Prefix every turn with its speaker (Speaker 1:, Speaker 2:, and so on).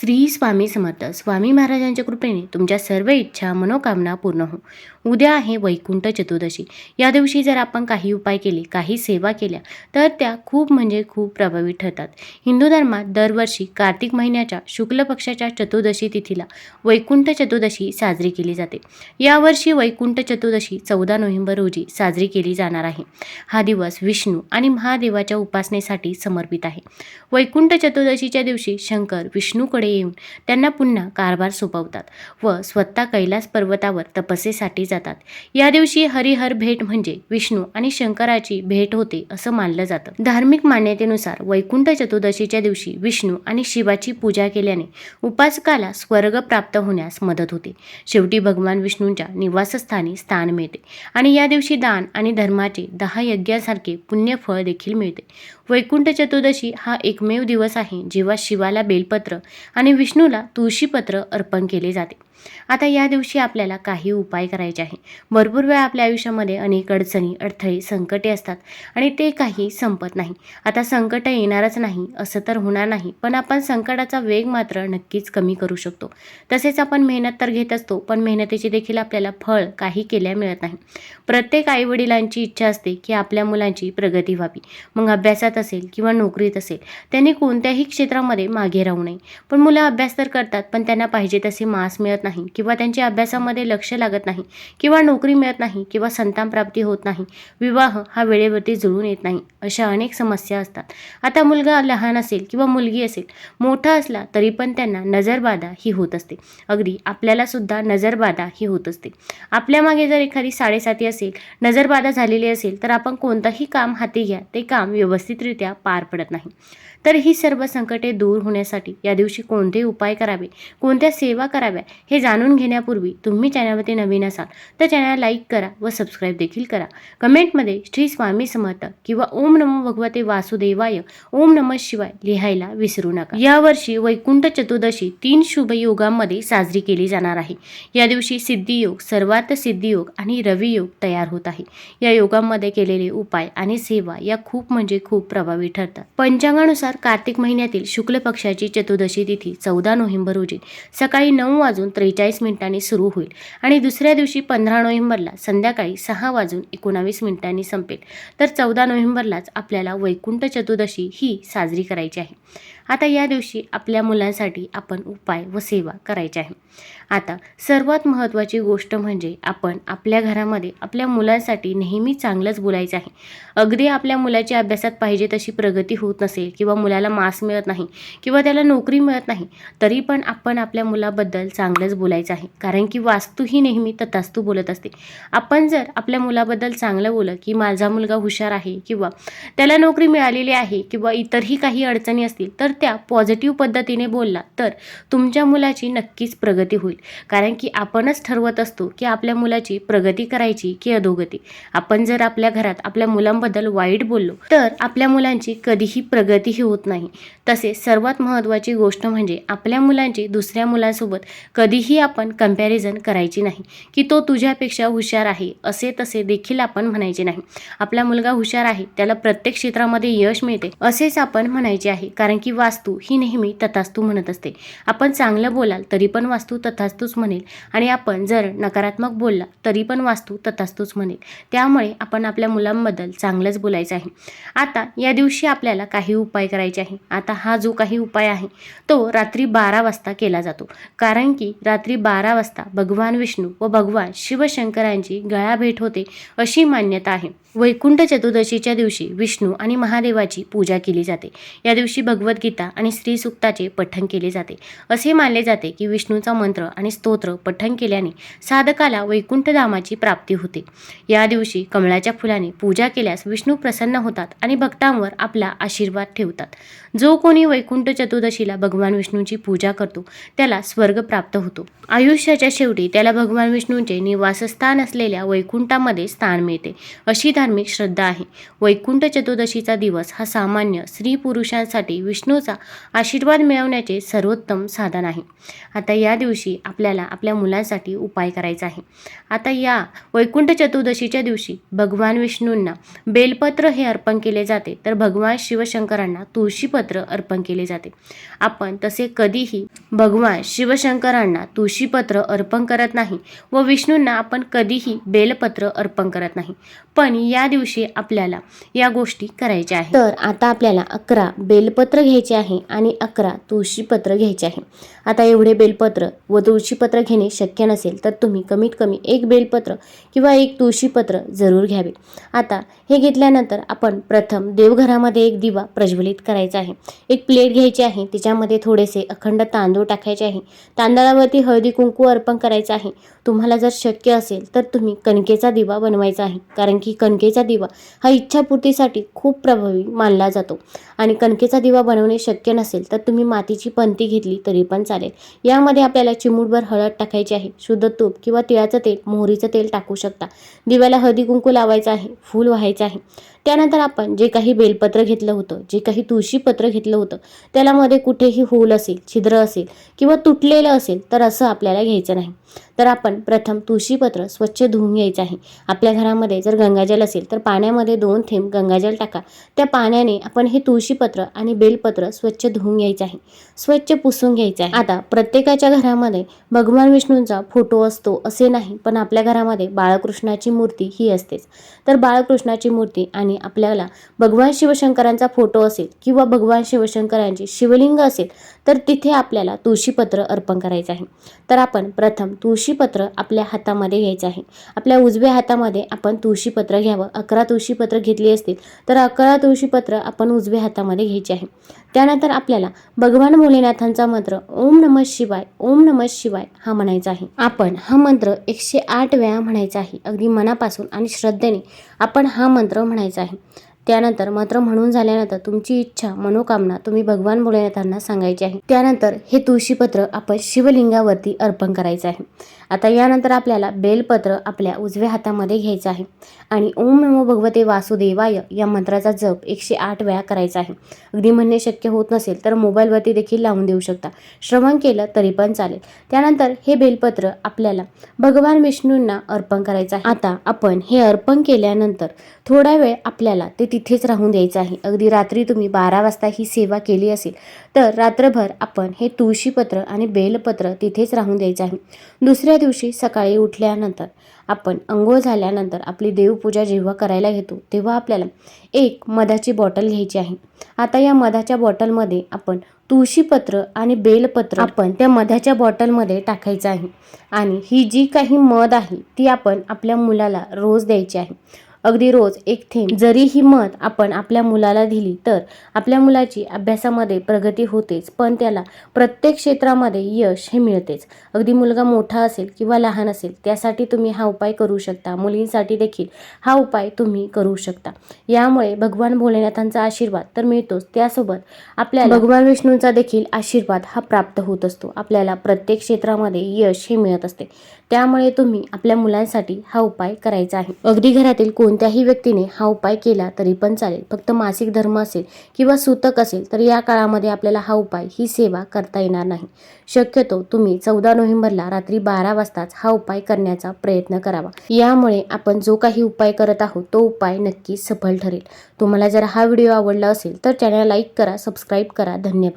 Speaker 1: श्री स्वामी समर्थ. स्वामी महाराजांच्या कृपेने तुमच्या सर्व इच्छा मनोकामना पूर्ण हो. उद्या आहे वैकुंठ चतुर्दशी. या दिवशी जर आपण काही उपाय केले काही सेवा केल्या तर त्या खूप म्हणजे खूप प्रभावी ठरतात. हिंदू धर्मात दरवर्षी कार्तिक महिन्याच्या शुक्ल पक्षाच्या चतुर्दशी तिथीला वैकुंठ चतुर्दशी साजरी केली जाते. यावर्षी वैकुंठ चतुर्दशी चौदा नोव्हेंबर रोजी साजरी केली जाणार आहे. हा दिवस विष्णू आणि महादेवाच्या उपासनेसाठी समर्पित आहे. वैकुंठ चतुर्दशीच्या दिवशी शंकर विष्णूकडे येऊन त्यांना पुन्हा कारभार सोपवतात व स्वतः कैलास पर्वतावर तपस्येसाठी जातात. या दिवशी हरिहर भेट म्हणजे विष्णू आणि शंकराची भेट होते असं मानलं जातं. धार्मिक मान्यतेनुसार वैकुंठ चतुर्दशीच्या दिवशी विष्णू आणि शिवाची पूजा केल्याने उपासकाला स्वर्ग प्राप्त होण्यास मदत होते. शेवटी भगवान विष्णूंच्या निवासस्थानी स्थान मिळते आणि या दिवशी दान आणि धर्माचे दहा यज्ञासारखे पुण्यफळ देखील मिळते. वैकुंठ चतुर्दशी हा एकमेव दिवस आहे जेव्हा शिवाला बेलपत्र आणि विष्णूला तुळशीपत्र अर्पण केले जाते. आता या दिवशी आपल्याला काही उपाय करायचे आहे भरपूर वेळा आपल्या आयुष्यामध्ये अनेक अडचणी अडथळे संकटे असतात आणि ते काही संपत नाही. आता संकट येणारच नाही असं तर होणार नाही पण आपण संकटाचा वेग मात्र नक्कीच कमी करू शकतो. तसेच आपण मेहनत तर घेत असतो पण मेहनतीचे देखील आपल्याला फळ काही केल्या मिळत नाही. प्रत्येक आईवडिलांची इच्छा असते की आपल्या मुलांची प्रगती व्हावी. मग अभ्यासात असेल किंवा नोकरीत असेल त्यांनी कोणत्याही क्षेत्रामध्ये मागे राहू नये. पण मुलं अभ्यास तर करतात पण त्यांना पाहिजे तसे मास मिळत नाही किंवा त्यांच्या अभ्यासामध्ये लक्ष लागत नाही किंवा नोकरी मिळत नाही किंवा संतान प्राप्ती होत नाही विवाह हा वेळेवरती जुळून येत नाही अशा अनेक समस्या असतात. आता मुलगा लहान असेल किंवा मुलगी असेल मोठा असला तरी पण त्यांना नजरबाधा ही होत असते. अगदी आपल्याला सुद्धा नजरबाधा ही होत असते. आपल्या मागे जर एखादी साडेसाती असेल नजरबाधा झालेली असेल तर आपण कोणतंही काम हाती घ्या ते काम व्यवस्थितरित्या पार पडत नाही. तर ही सर्व संकटे दूर होण्यासाठी या दिवशी कोण कोणते उपाय करावे? कोणत्या सेवा कराव्या? हे जाणून घेण्यापूर्वी तुम्ही चॅनलवरती नवीन असाल तर चॅनल लाईक करा व सबस्क्राईब देखील करा. कमेंटमध्ये श्री स्वामी समर्थ किंवा ओम नमो भगवते वासुदेवाय ओम नमः शिवाय लिहायला विसरू नका. यावर्षी वैकुंठ चतुर्दशी तीन शुभ योगांमध्ये साजरी केली जाणार आहे. या दिवशी सिद्धियोग सर्वार्थ सिद्धियोग आणि रवियोग तयार होत आहे. या योगांमध्ये केलेले उपाय आणि सेवा या खूप म्हणजे खूप प्रभावी ठरतात. पंचांगानुसार कार्तिक महिन्यातील शुक्ल पक्षाची चतुर्दशी तिथी चौदा नोव्हेंबर रोजी सकाळी नऊ वाजून त्रेचाळीस मिनिटांनी सुरू होईल आणि दुसऱ्या दिवशी पंधरा नोव्हेंबरला संध्याकाळी सहा वाजून एकोणावीस मिनिटांनी संपेल. तर चौदा नोव्हेंबरलाच आपल्याला वैकुंठ चतुर्दशी ही साजरी करायची आहे. आता या दिवशी आपल्या मुलांसाठी आपण उपाय व सेवा करायची आहे. आता सर्वात महत्त्वाची गोष्ट म्हणजे आपण आपल्या घरामध्ये आपल्या मुलांसाठी नेहमी चांगलंच बोलायचं आहे. अगदी आपल्या मुलाची अभ्यासात पाहिजे तशी प्रगती होत नसेल किंवा मुलाला मास मिळत नाही किंवा त्याला नोकरी मिळत नाही तरी पण आपण आपल्या मुलाबद्दल चांगलंच बोलायचं आहे. कारण की वास्तू ही नेहमी तथास्तू बोलत असते. आपण जर आपल्या मुलाबद्दल चांगलं बोललं की माझा मुलगा हुशार आहे किंवा त्याला नोकरी मिळालेली आहे किंवा इतरही काही अडचणी असतील तर त्या पॉझिटिव्ह पद्धतीने बोलला तर तुमच्या मुलाची नक्कीच प्रगती होईल. कारण की आपणच ठरवत असतो की आपल्या मुलाची प्रगती करायची की अधोगती. आपण जर आपल्या घरात आपल्या मुलांबद्दल वाईट बोललो तर आपल्या मुलांची कधीही प्रगतीही होत नाही. तसेच सर्वात महत्त्वाची गोष्ट म्हणजे आपल्या मुलांची दुसऱ्या मुलांसोबत कधीही आपण कंपॅरिझन करायची नाही की तो तुझ्यापेक्षा हुशार आहे असे तसे देखील आपण म्हणायचे नाही. आपला मुलगा हुशार आहे त्याला प्रत्येक क्षेत्रामध्ये यश मिळते असेच आपण म्हणायचे आहे. कारण की वास्तू ही नेहमी तथास्तू म्हणत असते. आपण चांगलं बोलाल तरी पण वास्तू तथास्तूच म्हणेल. आणि आपण जर नकारात्मक बोलला तरी पण वास्तू तथास्तूच म्हणेल. त्यामुळे आपण आपल्या मुलांबद्दल चांगलंच बोलायचं आहे. आता या दिवशी आपल्याला काही उपाय करायचे आहे. आता हा जो काही उपाय आहे तो रात्री बारा वाजता केला जातो. कारण की रात्री बारा वाजता भगवान विष्णू व भगवान शिवशंकरांची गळाभेट होते अशी मान्यता आहे. वैकुंठ चतुर्दशीच्या दिवशी विष्णू आणि महादेवाची पूजा केली जाते. या दिवशी भगवद्गीता आणि स्त्रीसुक्ताचे पठण केले जाते. असे मानले जाते की विष्णूचा मंत्र आणि स्तोत्र पठण केल्याने साधकाला वैकुंठधामाची प्राप्ती होते. या दिवशी कमळाच्या फुलाने पूजा केल्यास विष्णू प्रसन्न होतात आणि भक्तांवर आपला आशीर्वाद ठेवतात. जो कोणी वैकुंठ चतुर्दशीला भगवान विष्णूची पूजा करतो त्याला स्वर्ग प्राप्त होतो. आयुष्याच्या शेवटी त्याला भगवान विष्णूंचे निवासस्थान असलेल्या वैकुंठामध्ये स्थान मिळते. अशी धार्मिक श्रद्धा आहे. वैकुंठ चतुर्दशीचा दिवस हा सामान्य स्त्री पुरुषांसाठी विष्णूचा देवाचा आशीर्वाद मिळवण्याचे सर्वोत्तम साधन आहे. आता या दिवशी आपल्याला आपल्या मुलांसाठी उपाय करायचा आहे. आता या वैकुंठ चतुर्दशीच्या दिवशी भगवान विष्णूंना बेलपत्र हे अर्पण केले जाते. तर भगवान शिवशंकरांना तुळशीपत्र अर्पण केले जाते. आपण तसे कधीही भगवान शिवशंकरांना तुळशीपत्र अर्पण करत नाही व विष्णूंना आपण कधीही बेलपत्र अर्पण करत नाही. पण या दिवशी आपल्याला या गोष्टी करायच्या आहेत. तर आता आपल्याला अकरा बेलपत्र घ्यायचे आहे आणि अकरा तुळशीपत्र घ्यायचे आहे. आता एवढे बेलपत्र व तुळशीपत्र घेणे शक्य नसेल तर तुम्ही कमीत कमी एक बेलपत्र किंवा एक तुळशीपत्र जरूर घ्यावे. आता हे घेतल्यानंतर आपण प्रथम देवघरामध्ये एक दिवा प्रज्वलित करायचा आहे. एक प्लेट घ्यायची आहे त्याच्यामध्ये थोडेसे अखंड तांदूळ टाकायचे आहे. तांदळावरती हळदी कुंकू अर्पण करायचं आहे. तुम्हाला जर शक्य असेल तर तुम्ही कणकेचा दिवा बनवायचा आहे कारण की कणकेचा दिवा हा इच्छापूर्तीसाठी खूप प्रभावी मानला जातो. आणि कणकेचा दिवा बनवणे शक्य नसेल तर तुम्ही मातीची पंती घेतली तरी पण चालेल. यामध्ये आपल्याला चिमूटभर हळद टाकायची आहे. शुद्ध तूप किंवा तिळाचं तेल मोहरीचं तेल टाकू शकता. दिव्याला हळदी कुंकू लावायचं आहे. फूल व्हायचं आहे. त्यानंतर आपण जे काही बेलपत्र घेतलं होतं जे काही तुळशीपत्र घेतलं होतं त्याला मध्ये कुठेही होल असेल छिद्र असेल किंवा तुटलेलं असेल तर असं आपल्याला घ्यायचं नाही. तर आपण प्रथम तुळशीपत्र स्वच्छ धुवून घ्यायचं आहे. आपल्या घरामध्ये जर गंगाजल असेल तर पाण्यामध्ये दोन थेंब गंगाजल टाका. त्या पाण्याने आपण हे तुळशीपत्र आणि बेलपत्र स्वच्छ धुवून घ्यायचं आहे. स्वच्छ पुसून घ्यायचं आहे. आता प्रत्येकाच्या घरामध्ये भगवान विष्णूंचा फोटो असतो असे नाही पण आपल्या घरामध्ये बाळकृष्णाची मूर्ती ही असतेच. तर बाळकृष्णाची मूर्ती आणि आपल्याला भगवान शिवशंकरांचा फोटो असेल किंवा भगवान शिवशंकरांची शिवलिंग असेल तर तिथे आपल्याला तुळशीपत्र अर्पण करायचं आहे. तर आपण प्रथम तुळशीपत्र आपल्या हातामध्ये घ्यायचं आहे. आपल्या उजव्या हातामध्ये आपण तुळशीपत्र घ्यावं. अकरा तुळशीपत्र घेतली असतील तर अकरा तुळशीपत्र आपण उजव्या हातामध्ये घ्यायचे आहे. त्यानंतर आपल्याला भगवान भोलेनाथांचा मंत्र ओम नमः शिवाय ओम नमः शिवाय हा म्हणायचा आहे. आपण हा मंत्र एकशे आठ वेळा म्हणायचा आहे. अगदी मनापासून आणि श्रद्धेने आपण हा मंत्र म्हणायचा आहे. है त्यानंतर मात्र म्हणून झाल्यानंतर तुमची इच्छा मनोकामना तुम्ही भगवान भोलेनाथांना सांगायची आहे. त्यानंतर हे तुळशीपत्र आपण शिवलिंगावरती अर्पण करायचं आहे. आता यानंतर आपल्याला बेलपत्र आपल्या उजव्या हातामध्ये घ्यायचं आहे आणि ओम नमो भगवते वासुदेवाय या मंत्राचा जप एकशे आठ वेळा करायचा आहे. अगदी म्हणणे शक्य होत नसेल तर मोबाईलवरती देखील लावून देऊ शकता. श्रवण केलं तरी पण चालेल. त्यानंतर हे बेलपत्र आपल्याला भगवान विष्णूंना अर्पण करायचं आहे. आता आपण हे अर्पण केल्यानंतर थोडा वेळ आपल्याला ते तिथेच राहून द्यायचं आहे. अगदी रात्री तुम्ही बारा वाजता ही सेवा केली असेल तर रात्रभर आपण हे तुळशीपत्र आणि बेलपत्र तिथेच राहून द्यायचं आहे. दुसऱ्या दिवशी सकाळी उठल्यानंतर आपण अंघोळ झाल्यानंतर आपली देवपूजा जेव्हा करायला घेतो तेव्हा आपल्याला एक मधाची बॉटल घ्यायची आहे. आता या मधाच्या बॉटलमध्ये आपण तुळशीपत्र आणि बेलपत्र आपण त्या मधाच्या बॉटलमध्ये टाकायचं आहे. आणि ही जी काही मध आहे ती आपण आपल्या मुलाला रोज द्यायची आहे. अगदी रोज एक थेंब. जरी ही मत आपण आपल्या मुलाला दिली तर आपल्या मुलाची अभ्यासामध्ये प्रगती होतेच पण त्याला प्रत्येक क्षेत्रामध्ये यश हे मिळतेच. अगदी मुलगा मोठा असेल किंवा लहान असेल त्यासाठी तुम्ही हा उपाय करू शकता. मुलींसाठी देखील हा उपाय तुम्ही करू शकता. यामुळे भगवान भोलेनाथांचा आशीर्वाद तर मिळतोच. त्यासोबत आपल्या भगवान विष्णूंचा देखील आशीर्वाद हा प्राप्त होत असतो. आपल्याला प्रत्येक क्षेत्रामध्ये यश हे मिळत असते. त्यामुळे तुम्ही आपल्या मुलांसाठी हा उपाय करायचा आहे. अगदी घरातील कोण कोणत्याही व्यक्तीने हा उपाय केला तरी पण चालेल. फक्त मासिक धर्म असेल किंवा सूतक असेल तर या काळामध्ये आपल्याला हा उपाय ही सेवा करता येणार नाही. शक्यतो तुम्ही चौदा नोव्हेंबरला रात्री बारा वाजताच हा उपाय करण्याचा प्रयत्न करावा. यामुळे आपण जो काही उपाय करत आहोत तो उपाय नक्की सफल ठरेल. तुम्हाला जर हा व्हिडिओ आवडला असेल तर चॅनल लाईक करा सबस्क्राईब करा. धन्यवाद.